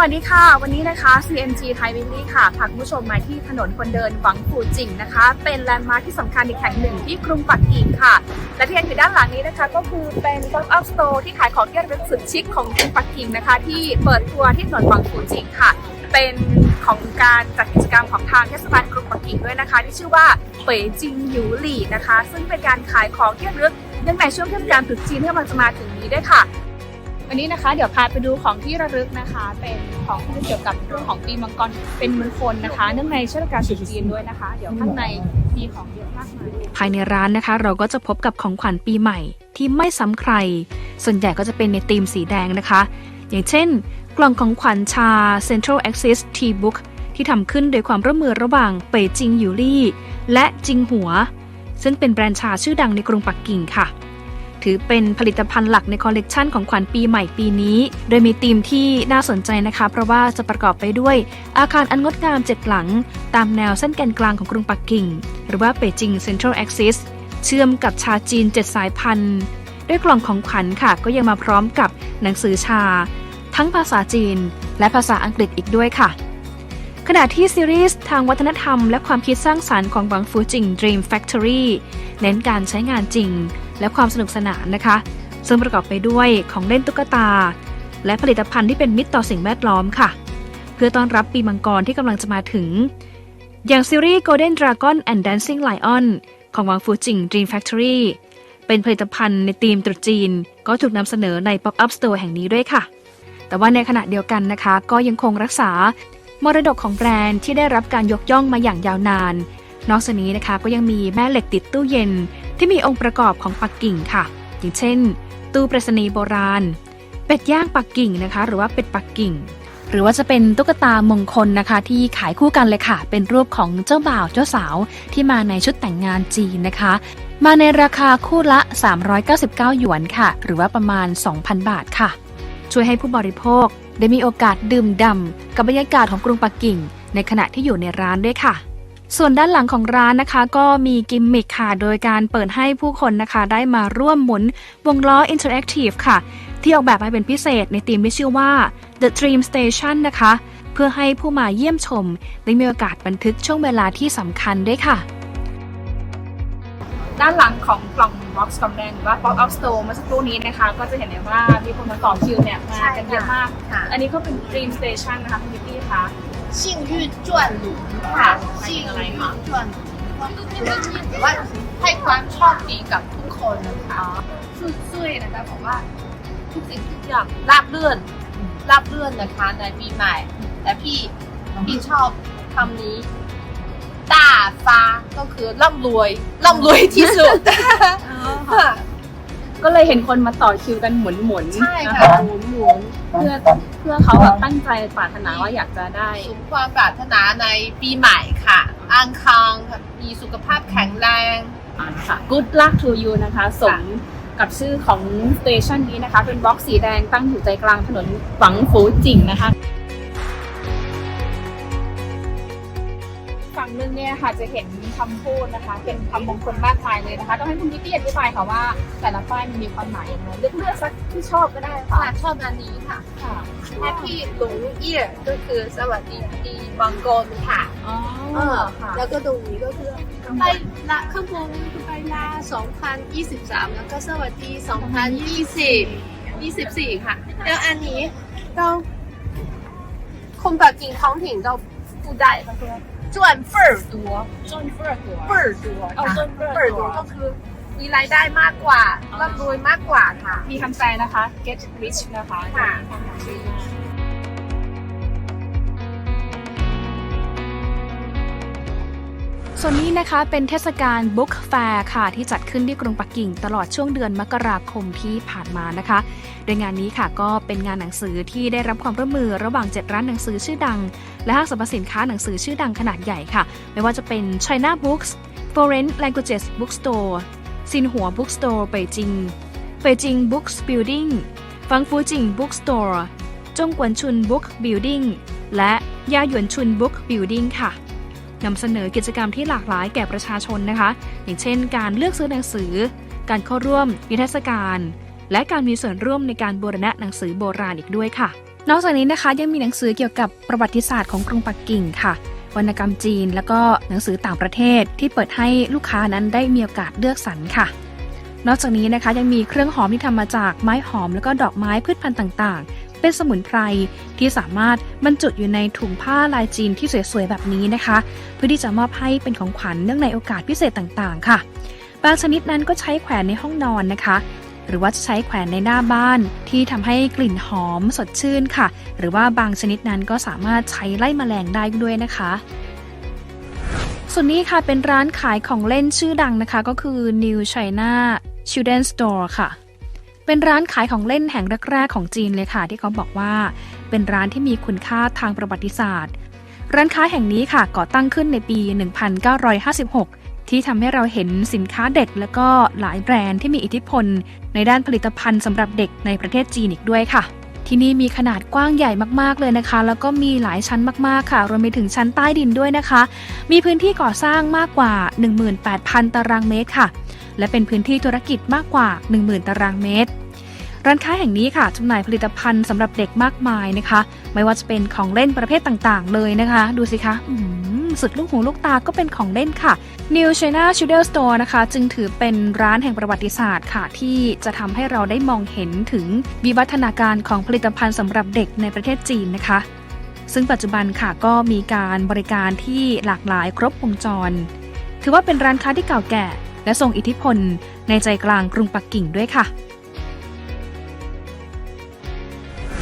วัสดีค่ะ วันนี้นะคะ CMG Thai Weekly ค่ะพาคุณผู้ชมมาที่ถนนคนเดินหวังฟูจิงนะคะ เป็นแลนด์มาร์คที่สำคัญอีกแห่งหนึ่งที่กรุงปักกิ่งค่ะ และที่เห็นอยู่ด้านหลังนี้นะคะ ก็คือเป็น pop up store ที่ขายของที่ระลึกสุดชิคของกรุงปักกิ่งนะคะ ที่เปิดตัวที่ถนนหวังฟูจิงค่ะ เป็นของการจัดกิจกรรมของทางเทศบาลกรุงปักกิ่งด้วยนะคะ ที่ชื่อว่าเป่ยจิงหยูหลี่นะคะ ซึ่งเป็นการขายของที่ระลึกเนื่องในช่วงเทศกาลตรุษจีนที่กำลังจะมาถึงนี้ด้วยค่ะ วันนี้นะคะเดี๋ยวพาไปดูของที่ระลึกนะคะ เป็นของที่เกี่ยวกับเรื่องของปีมังกรเป็นมงคลนะคะ เนื่องในเทศกาลตรุษจีนด้วยนะคะ เดี๋ยวข้างในมีของเยอะมากมายภายในร้านนะคะ เราก็จะพบกับของขวัญปีใหม่ที่ไม่ซ้ำใคร ส่วนใหญ่ก็จะเป็นในธีมสีแดงนะคะ อย่างเช่น กล่องของขวัญชา Central Axis Tea Book ที่ทำขึ้นโดยความร่วมมือระหว่างเป่ยจิงยูลี่ และจิงหัว ซึ่งเป็นแบรนด์ชาชื่อดังในกรุงปักกิ่งค่ะ ถือเป็นผลิตภัณฑ์หลักในคอลเลกชันของขวัญปีใหม่ปีนี้ โดยมีธีมที่น่าสนใจนะคะ เพราะว่าจะประกอบไปด้วยอาคารอันงดงามเจ็ดหลัง ตามแนวเส้นแกนกลางของกรุงปักกิ่ง หรือว่าเป่ยจิง Central Axis เชื่อมกับชาจีน7สายพันธุ์ด้วยกล่องของขวัญค่ะ ก็ยังมาพร้อมกับหนังสือชา ทั้งภาษาจีน และภาษาอังกฤษอีกด้วยค่ะขณะที่ซีรีส์ทางวัฒนธรรมและความคิดสร้างสารรค์ของบังฟูจิง Dream Factory เน้นการใช้งานจริง และความสนุกสนานนะคะ ซึ่งประกอบไปด้วยของเล่นตุ๊กตา และผลิตภัณฑ์ที่เป็นมิตรต่อสิ่งแวดล้อมค่ะ เพื่อต้อนรับปีมังกรที่กำลังจะมาถึง อย่างซีรีส์ Golden Dragon and Dancing Lion ของวังฟูจิง Dream Factory เป็นผลิตภัณฑ์ในธีมตรุษจีน ก็ถูกนำเสนอใน Pop-up Store แห่งนี้ด้วยค่ะ แต่ว่าในขณะเดียวกันนะคะ ก็ยังคงรักษามรดกของแบรนด์ที่ได้รับการยกย่องมาอย่างยาวนาน นอกจากนี้นะคะก็ยังมีแม่เหล็กติดตู้เย็น ที่มีองค์ประกอบของปักกิ่งค่ะ อย่างเช่น ตู้ประษณีย์โบราณ เป็ดย่างปักกิ่งนะคะ หรือว่าเป็ดปักกิ่ง หรือว่าจะเป็นตุ๊กตามงคลนะคะ ที่ขายคู่กันเลยค่ะ เป็นรูปของเจ้าบ่าวเจ้าสาวที่มาในชุดแต่งงานจีนนะคะ มาในราคาคู่ละ 399 หยวนค่ะ หรือว่าประมาณ 2,000 บาทค่ะ ช่วยให้ผู้บริโภคได้มีโอกาสดื่มด่ำกับบรรยากาศของกรุงปักกิ่ง ในขณะที่อยู่ในร้านด้วยค่ะ ส่วนด้านหลังของร้านนะคะ ก็มีกิมมิคค่ะ โดยการเปิดให้ผู้คนนะคะ ได้มาร่วมหมุนวงล้อ Interactive ค่ะ ที่ออกแบบมาเป็นพิเศษในธีมที่ชื่อว่า The Dream Station นะคะ เพื่อให้ผู้มาเยี่ยมชม ได้มีโอกาสบันทึกช่วงเวลาที่สำคัญด้วยค่ะ ด้านหลังของกล่อง box กล่องแดงหรือว่า pop up store เมื่อสักครู่นี้นะคะ ก็จะเห็นได้ว่ามีคนมาต่อคิวเนี่ยมากันเยอะมากค่ะอันนี้ก็เป็น Dream Station นะคะคุณพิตตี้คะ 幸运转轮 ค่ะ 幸运转轮ถือว่าให้ความโชคดีกับทุกคนนะคะช่วยๆนะคะบอกว่าทุกสิ่งทุกอย่างราบเรื่อนราบเรื่อนนะคะในปีใหม่ แต่พี่พี่ชอบคำนี้大ฟ้าก็คือร่ำรวยร่ำรวยที่สุดค่ะ ก็เลยเห็นคนมาต่อคิวกันหมุนหมุนๆ ใช่ น ค่ะหมุนหมุน เพื่อเพื่อเขาแบบตั้งใจปรารถนาว่าอยากจะได้สมความปรารถนาในปีใหม่ค่ะอังคางค่ะมีสุขภาพแข็งแรงค่ะ Good luck to you นะคะสมกับชื่อของสเตชันนี้นะคะ เป็นบล็อกสีแดงตั้งอยู่ใจกลางถนนหวังฟูจิงนะคะ เนี่ยค่ะจะเห็นคำพูดนะคะ เป็นคำมงคลมากมายเลยนะคะต้องให้คุณพิตตี้อธิบายค่ะว่า แต่ละป้ายมันมีความหมายอย่างไรเลือกเลือกสักที่ชอบก็ได้ค่ะค่ะชอบอันนี้ค่ะค่ะ Happy หลงเอี่ยก็คือสวัสดีปีมังกรค่ะอ๋อเออค่ะแล้วก็ตรงนี้ก็คือไปละข้างบนคือไปละ2023 แล้วก็สวัสดี 2020 24 ค่ะ แล้วอันนี้ก็คนปักกิ่งท้องถิ่นก็พูดได้ก็คือ จวนเฟอร์ตัวจนเฟื่อตัวเฟอร์ตัวเอาค่ะจนเฟื่อเฟอร์ตัตัววก็คือมีรายได้มากกว่าร่ำรวยมากกว่าค่ะ มีคำแปลนะคะ get rich นะคะค่ะความหมายดีมาก ส่วนนี้นะคะเป็นเทศกาล Book Fair ค่ะ ที่จัดขึ้นที่กรุงปักกิ่ง ตลอดช่วงเดือนมกราคมที่ผ่านมานะคะ โดยงานนี้ค่ะก็เป็นงานหนังสือที่ได้รับความร่วมมือระหว่าง 7 ร้านหนังสือชื่อดัง และห้างสรรพสินค้าหนังสือชื่อดังขนาดใหญ่ค่ะ ไม่ว่าจะเป็น China Books Foreign Languages Bookstore ซินหัว Bookstore เปจิงเปจิง Books Building ฟังฟูจิง Bookstore จงกวนชุน Book Building และยาหยวนชุน Book Building ค่ะ นำเสนอกิจกรรมที่หลากหลายแก่ประชาชนนะคะ อย่างเช่น การเลือกซื้อหนังสือ การเข้าร่วมนิทรรศการ และการมีส่วนร่วมในการบูรณะหนังสือโบราณอีกด้วยค่ะ นอกจากนี้นะคะยังมีหนังสือเกี่ยวกับประวัติศาสตร์ของกรุงปักกิ่งค่ะวรรณกรรมจีน แล้วก็หนังสือต่างประเทศที่เปิดให้ลูกค้านั้นได้มีโอกาสเลือกสรรค่ะ นอกจากนี้นะคะยังมีเครื่องหอมที่ทำมาจากไม้หอม แล้วก็ดอกไม้พืชพันธุ์ต่างๆ เป็นสมุนไพรที่สามารถบรรจุอยู่ในถุงผ้าลายจีนที่สวยๆแบบนี้นะคะ เพื่อที่จะมอบให้เป็นของขวัญเนื่องในโอกาสพิเศษต่างๆ ค่ะ บางชนิดนั้นก็ใช้แขวนในห้องนอนนะคะ หรือว่าจะใช้แขวนในหน้าบ้าน ที่ทำให้กลิ่นหอมสดชื่นค่ะ หรือว่าบางชนิดนั้นก็สามารถใช้ไล่แมลงได้ด้วยนะคะส่วนนี้ค่ะเป็นร้านขายของเล่นชื่อดังนะคะก็คือ New China Children Store ค่ะ เป็นร้านขายของเล่นแห่งแรกๆของจีนเลยค่ะ ที่เขาบอกว่า เป็นร้านที่มีคุณค่าทางประวัติศาสตร์ ร้านค้าแห่งนี้ค่ะก่อตั้งขึ้นในปี 1956 ที่ทำให้เราเห็นสินค้าเด็ก แล้วก็หลายแบรนด์ที่มีอิทธิพล ในด้านผลิตภัณฑ์สำหรับเด็กในประเทศจีนอีกด้วยค่ะที่นี่มีขนาดกว้างใหญ่มากๆเลยนะคะ แล้วก็มีหลายชั้นมากๆค่ะรวมไปถึงชั้นใต้ดินด้วยนะคะ มีพื้นที่ก่อสร้างมากกว่า 18,000 ตารางเมตรค่ะ และเป็นพื้นที่ธุรกิจมากกว่า 10,000 ตารางเมตร ร้านค้าแห่งนี้ค่ะจำหน่ายผลิตภัณฑ์สำหรับเด็กมากมายนะคะ ไม่ว่าจะเป็นของเล่นประเภทต่างๆ เลยนะคะ ดูสิคะอืมสุดลูกหูลูกตาก็เป็นของเล่นค่ะ New China Children Store นะคะ จึงถือเป็นร้านแห่งประวัติศาสตร์ค่ะ ที่จะทำให้เราได้มองเห็นถึงวิวัฒนาการของผลิตภัณฑ์สำหรับเด็กในประเทศจีนนะคะ ซึ่งปัจจุบันค่ะก็มีการบริการที่หลากหลายครบวงจร ถือว่าเป็นร้านค้าที่เก่าแก่ และทรงอิทธิพลในใจกลางกรุงปักกิ่งด้วยค่ะ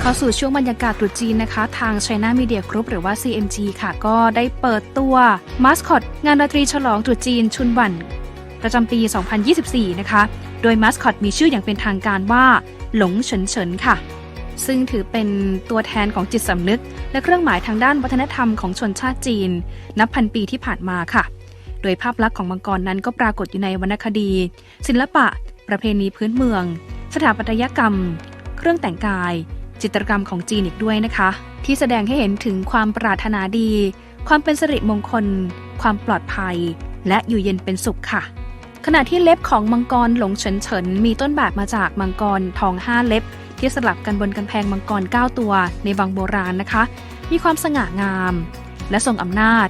เข้าสู่ช่วงบรรยากาศตรุษจีนนะคะ ทาง China Media Group หรือว่า CMG ค่ะ ก็ได้เปิดตัวมาสคอตงานดนตรีฉลองตรุษจีนชุนวัน ประจำปี 2024 นะคะ โดยมาสคอตมีชื่ออย่างเป็นทางการว่า หลงเฉินเฉินค่ะ ซึ่งถือเป็นตัวแทนของจิตสำนึก และเครื่องหมายทางด้านวัฒนธรรมของชนชาติจีน นับพันปีที่ผ่านมาค่ะ โดยภาพลักษณ์ของมังกรนั้นก็ปรากฏอยู่ในวรรณคดี ศิลปะ ประเพณีพื้นเมือง สถาปัตยกรรม เครื่องแต่งกาย จิตรกรรมของจีนอีกด้วยนะคะ ที่แสดงให้เห็นถึงความปรารถนาดี ความเป็นสิริมงคล ความปลอดภัย และอยู่เย็นเป็นสุขค่ะ ขณะที่เล็บของมังกรหลงเฉินเฉินมีต้นแบบมาจากมังกรทองห้าเล็บ ที่สลับกันบนกำแพงมังกร 9 ตัวในวังโบราณนะคะ มีความสง่างาม และทรงอำนาจ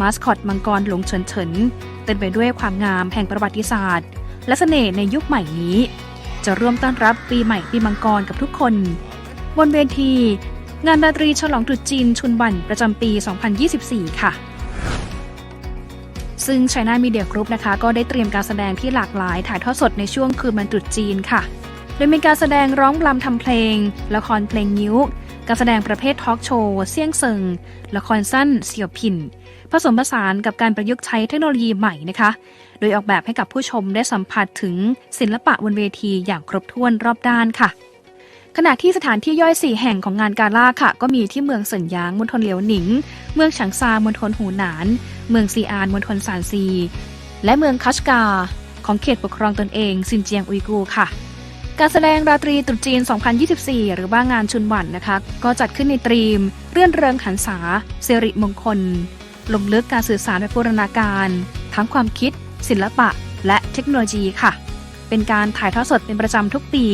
มาสคอตมังกรหลงเฉินเฉินเต็มไปด้วยความงามแห่งประวัติศาสตร์ และเสน่ห์ในยุคใหม่นี้ จะร่วมต้อนรับปีใหม่ปีมังกรกับทุกคน บนเวที งานดนตรีฉลองตรุษจีนชุนบันประจำปี 2024 ค่ะซึ่ง China Media Group นะคะก็ได้เตรียมการแสดงที่หลากหลายถ่ายทอดสดในช่วงคืนวันตรุษจีนค่ะ โดยมีการแสดงร้องรำทำเพลง ละครเพลงนิ้ว การแสดงประเภททอล์กโชว์เซี่ยงเซิง ละครสั้น เสี่ยวพิน ผสมผสานกับการประยุกต์ใช้เทคโนโลยีใหม่นะคะ โดยออกแบบให้กับผู้ชมได้สัมผัสถึงศิลปะบนเวทีอย่างครบถ้วนรอบด้านค่ะ ขณะที่สถานที่ย่อยสี่แห่งของงานกาล่าค่ะ ก็มีที่เมืองเซินหยางมณฑลเหลียวหนิง เมืองฉางซามณฑลหูหนาน เมืองซีอานมณฑลซานซี และเมืองคัชกา ของเขตปกครองตนเองซินเจียงอุยกูค่ะ การแสดงราตรีตรุษจีน 2024 หรือว่างานชุนหวันนะคะ ก็จัดขึ้นในตรีม เรื่อนเริงหันษาสิริมงคล ลงลึกการสื่อสารแบบบูรณาการ ทั้งความคิด ศิลปะ และเทคโนโลยีค่ะ เป็นการถ่ายทอดสดเป็นประจำทุกปี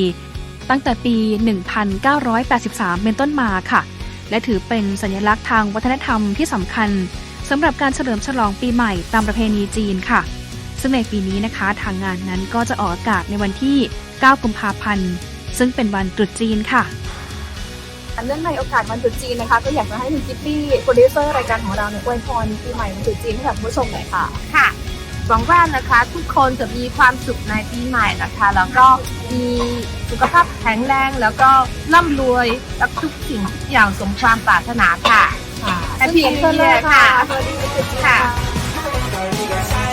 ตั้งแต่ปี 1983 เป็นต้นมาค่ะ และถือเป็นสัญลักษณ์ทางวัฒนธรรมที่สำคัญสำหรับการเฉลิมฉลองปีใหม่ตามประเพณีจีนค่ะ ซึ่งในปีนี้นะคะทางงานนั้นก็จะออกอากาศในวันที่ 9 กุมภาพันธ์ ซึ่งเป็นวันตรุษจีนค่ะเนื่องในโอกาสวันตรุษจีนนะคะ ก็อยากจะให้คุณคิตตี้โปรดิวเซอร์รายการของเราเนี่ยอวยพรปีใหม่วันตรุษจีนให้กับผู้ชมหน่อยค่ะค่ะ หวังว่านะคะทุกคนจะมีความสุขในปีใหม่นะคะ แล้วก็มีสุขภาพแข็งแรงแล้วก็ร่ำรวยและทุกสิ่งทุกอย่างสมความปรารถนาค่ะค่ะ Happy ซึ่งขอบคุณ New Year ค่ะค่ะสวัสดีวันตรุษจีนค่ะค่ะ